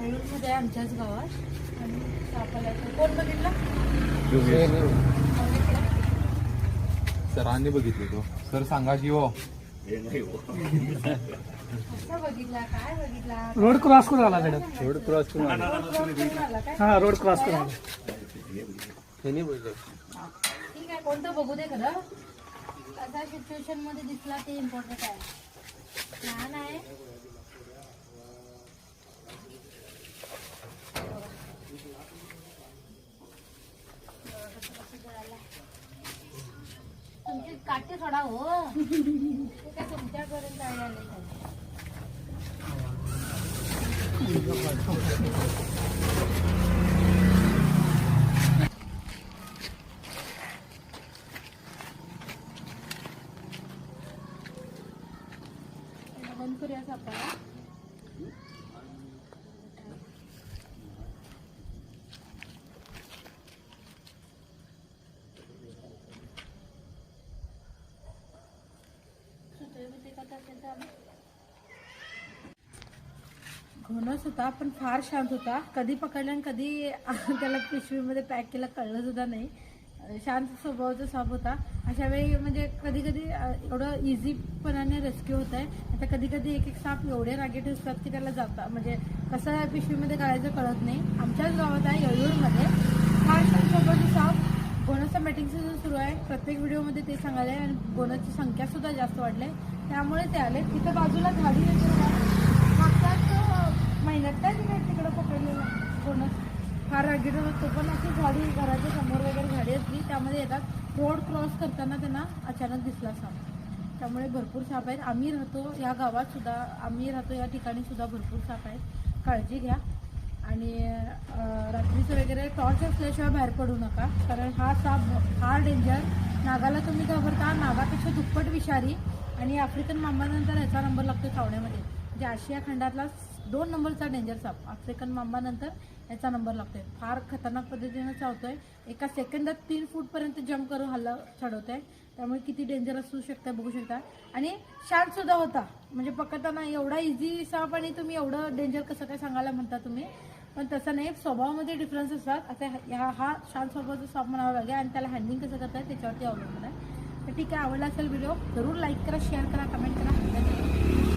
मध्ये आमच्याच गावात. आणि सापाला कोण बघितला? सरांनी बघितले तो. सर सांगा की हो. कसा बघितला? काय बघितला? रोड क्रॉस करून आला मॅडम रोड क्रॉस करून आला. रोड क्रॉस करून आला काय? हा रोड क्रॉस करून आला. ठीक आहे कोणतं बघू दे खरं. कसा सिच्युएशनमध्ये दिसला ते इम्पॉर्टंट आहे. लहान आहे. तुमचे काटे सोडा हो ते काय तुमच्यापर्यंत आले नाही. त्याला बंद करूया सापाला सुतळी बितळी का टाकेल तर आम्ही? घोणस होता पण फार शांत होता. कधी पकडला आणि कधी त्याला पिशवीमध्ये पॅक केलं कळलं सुद्धा नाही. शांत स्वभावाचा साप होता. अशा वेळी म्हणजे कधी कधी एवढं इझीपणाने रेस्क्यू होत आहे. आता कधी कधी एक एक साप एवढे रागेट असतात की त्याला जाता म्हणजे कसं पिशवीमध्ये काढायचं कळत नाही. आमच्याच गावात आहे येळूरमध्ये. फार शांत स्वभावाचा साप. बोनसचा मीटिंग सीझन सुरू आहे. प्रत्येक व्हिडिओमध्ये ते सांगायला आहे आणि बोनसची संख्या सुद्धा जास्त वाढली आहे. त्यामुळे ते आले. तिथं बाजूला झाडी मागच्याच महिन्यात काय तिकडे तिकडं पकडलेलं बोनस. फार रागीट होतो पण. अशी झाडी घराच्या समोर वगैरे झाडी असली त्यामध्ये येतात. रोड क्रॉस करताना त्यांना अचानक दिसला साप. त्यामुळे भरपूर साप आहेत. आम्ही राहतो या गावात सुद्धा. आम्ही राहतो या ठिकाणी सुद्धा भरपूर साप आहेत. काळजी घ्या. आणि रात्रीचं वगैरे टॉर्च असल्याशिवाय बाहेर पडू नका. कारण हा साप फार डेंजर नागाला तुम्ही घाबरता नागापेक्षा दुप्पट विषारी. आणि आफ्रिकन मांबानंतर ह्याचा नंबर लागतो चावण्यामध्ये म्हणजे आशिया खंडातला दोन नंबरचा डेंजर साप. आफ्रिकन मांबानंतर याचा नंबर लागतोय. फार खतरनाक पद्धतीनं चावतोय. एका सेकंदात तीन फूटपर्यंत जम्प करून हल्ला चढवतोय त्यामुळे किती डेंजर असू शकतं बघू शकता. आणि शांत सुद्धा होता. म्हणजे पकडताना एवढा इझी साप आणि तुम्ही एवढं डेंजर कसं काय सांगायला म्हणता तुम्ही? पण तसं नाही स्वभावामध्ये डिफरन्स असतात. आता ह्या हा शांत स्वभावाचा साप म्हणावा लागेल आणि त्याला हँडलिंग कसं करतात त्याच्यावरती अवलंबून आहे. तर ठीक आहे आवडला असेल व्हिडिओ जरूर लाईक करा शेअर करा कमेंट करा.